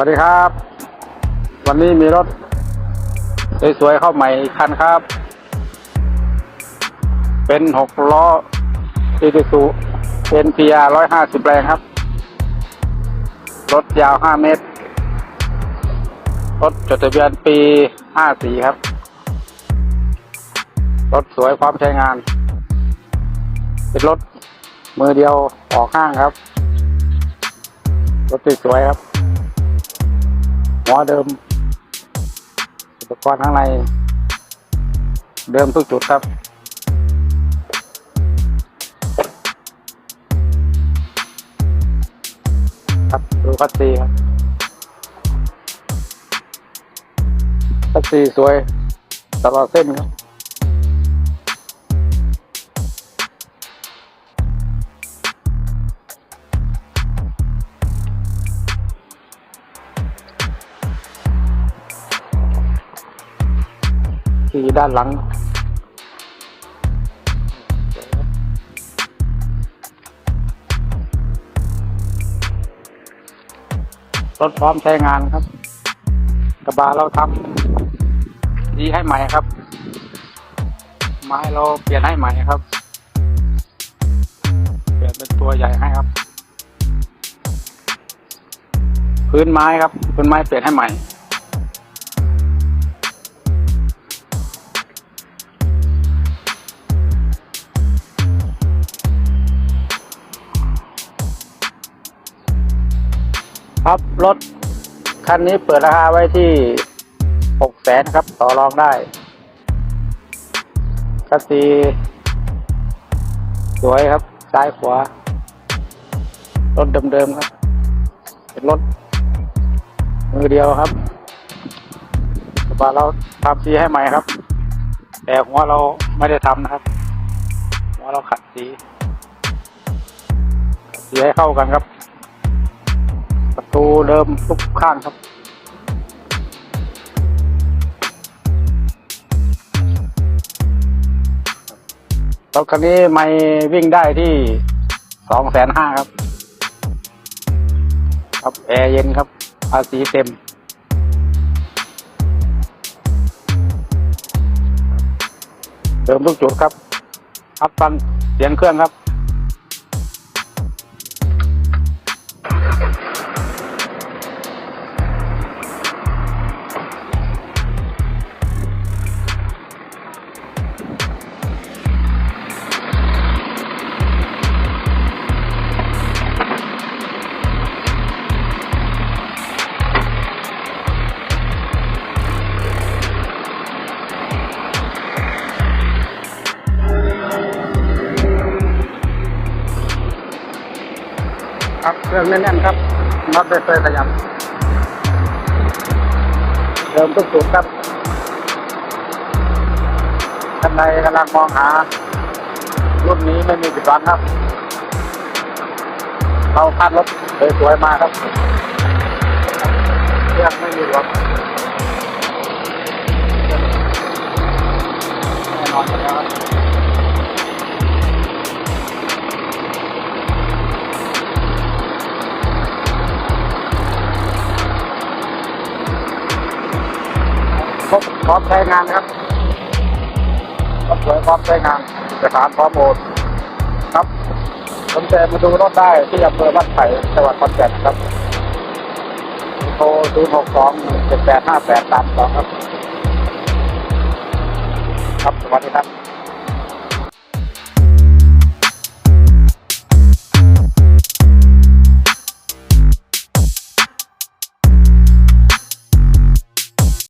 วัสดีครับ วันนี้มีรถสวยๆเข้าใหม่อีกคันครับ เป็นหกล้ออีซูซูเป็นพีอาร้อยห้าสิบแรงครับ รถยาวห้าเมตร รถจดทะเบียนปีห้าสี่ครับ รถสวยพร้อมใช้งาน เป็นรถมือเดียวออกข้างครับ รถสวยครับ หัวเดิม อุปกรณ์ข้างใน เดิมทุกจุดครับครับดูคัสซีครับคัสซีสวยตลอดเส้นครับีด้านหลัง รถพร้อมใช้งานครับ กระบะเราทำดีให้ใหม่ครับ ไม้เราเปลี่ยนให้ใหม่ครับ เปลี่ยนเป็นตัวใหญ่ให้ครับ พื้นไม้ครับ พื้นไม้เปลี่ยนให้ใหม่ ครับรถคันนี้เปิดราคาไว้ที่หกแสนครับ ต่อรองได้คัสซีสวยครับ ซ้ายขวา รถเดิมๆครับ เป็นรถ มือเดียวครับกระบะเราทำสีให้ใหม่ครับ แต่หัวเราไม่ได้ทำนะครับ หัวเราขัดสี สีให้เข้ากันครับ ประตูเดิมทุกข้างครับรถคันนี้ไม่วิ่งได้ที่สองแสนห้าครับ ครับ แอร์เย็นครับภาษีเต็มเดิมทุกจุดครับอัพฟังเสียงเครื่องครับ เครื่องแน่นๆครับน็อตไม่เคยขยับเดิมทุกจุดครับท่านใดกำลังมองหา รุ่นนี้ไม่มีผิดหวังครับ เราคัดรถสวยๆมาครับเครื่องไม่มีหลวมแน่นอนครับ พร้อมใช้งานครับรถสวยพร้อมใช้งานเอกสารพร้อมโอนครับสนใจมาดูรถได้ที่อำเภอบ้านไผ่จังหวัดขอนแก่นครับโทร0 6 2 7 8 5 8 3 2ครับ ครับสวัสดีครับ